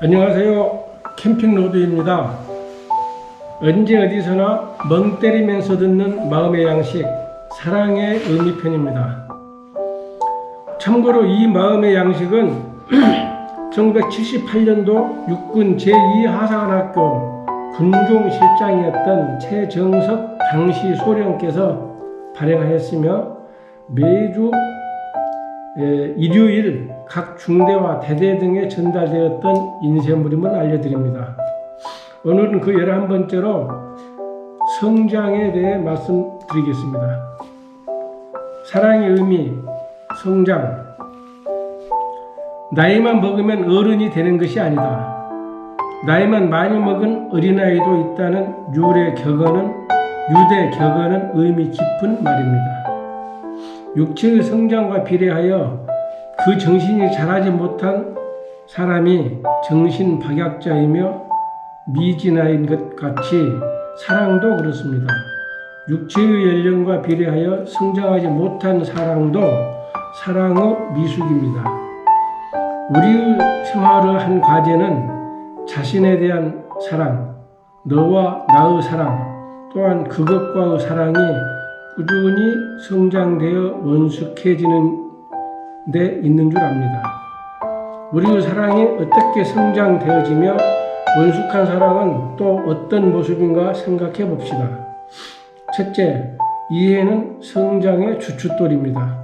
안녕하세요. 캠핑 로드입니다. 언제 어디서나 멍 때리면서 듣는 마음의 양식, 사랑의 의미편입니다. 참고로 이 마음의 양식은 1978년도 육군 제2하사관학교 군종실장이었던 최정석 당시 소령께서 발행하였으며 매주 에, 일요일 각 중대와 대대 등에 전달되었던 인쇄물임을 알려드립니다. 오늘은 그 11번째로 성장에 대해 말씀드리겠습니다. 사랑의 의미, 성장. 나이만 먹으면 어른이 되는 것이 아니다. 나이만 많이 먹은 어린아이도 있다는 유래 격언은, 유대 격언은 의미 깊은 말입니다. 육체의 성장과 비례하여 그 정신이 자라지 못한 사람이 정신 박약자이며 미진아인 것 같이 사랑도 그렇습니다. 육체의 연령과 비례하여 성장하지 못한 사랑도 사랑의 미숙입니다. 우리의 생활의 한 과제는 자신에 대한 사랑, 너와 나의 사랑, 또한 그것과의 사랑이 꾸준히 성장되어 원숙해지는 데 있는 줄 압니다. 우리의 사랑이 어떻게 성장되어지며 원숙한 사랑은 또 어떤 모습인가 생각해 봅시다. 첫째, 이해는 성장의 주춧돌입니다.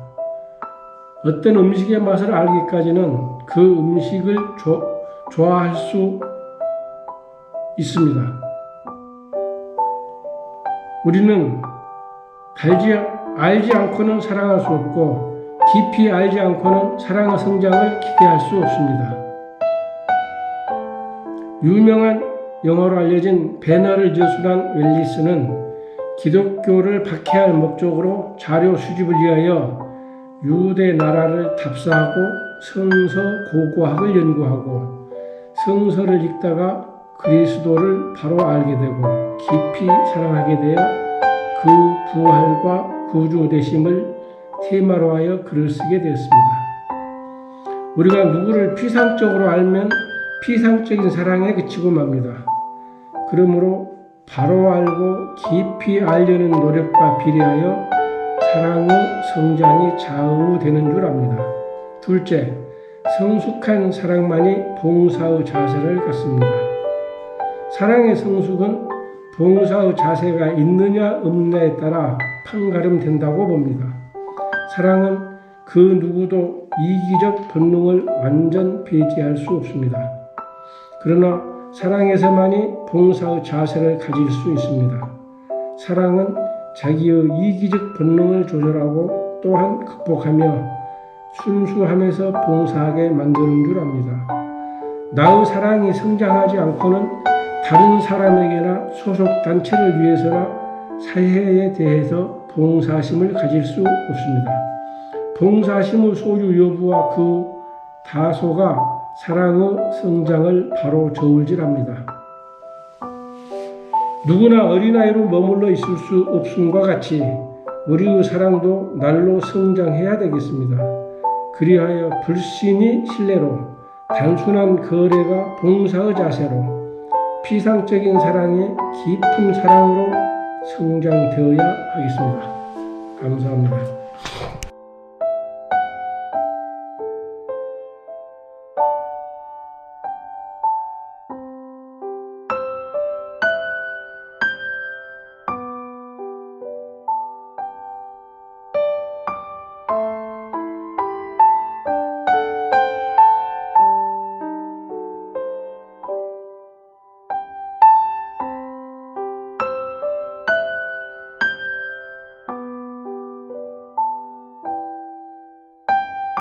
어떤 음식의 맛을 알기까지는 그 음식을 조, 좋아할 수 있습니다. 우리는 달지, 알지 않고는 사랑할 수 없고 깊이 알지 않고는 사랑의 성장을 기대할 수 없습니다. 유명한 영어로 알려진 베너를 저술한 웰리스는 기독교를 박해할 목적으로 자료 수집을 위하여 유대 나라를 답사하고 성서 고고학을 연구하고 성서를 읽다가 그리스도를 바로 알게 되고 깊이 사랑하게 되어 그 부활과 구주 되심을 테마로 하여 글을 쓰게 되었습니다. 우리가 누구를 피상적으로 알면 피상적인 사랑에 그치고 맙니다. 그러므로 바로 알고 깊이 알려는 노력과 비례하여 사랑의 성장이 좌우되는 줄 압니다. 둘째, 성숙한 사랑만이 봉사의 자세를 갖습니다. 사랑의 성숙은 봉사의 자세가 있느냐 없느냐에 따라 판가름된다고 봅니다. 사랑은 그 누구도 이기적 본능을 완전 배제할 수 없습니다. 그러나 사랑에서만이 봉사의 자세를 가질 수 있습니다. 사랑은 자기의 이기적 본능을 조절하고 또한 극복하며 순수함에서 봉사하게 만드는 줄 압니다. 나의 사랑이 성장하지 않고는 다른 사람에게나 소속 단체를 위해서나 사회에 대해서 봉사심을 가질 수 없습니다. 봉사심의 소유 여부와 그 다소가 사랑의 성장을 바로 저울질합니다. 누구나 어린아이로 머물러 있을 수 없음과 같이 우리의 사랑도 날로 성장해야 되겠습니다. 그리하여 불신이 신뢰로 단순한 거래가 봉사의 자세로 피상적인 사랑이 깊은 사랑으로 성장되어야 하겠습니다.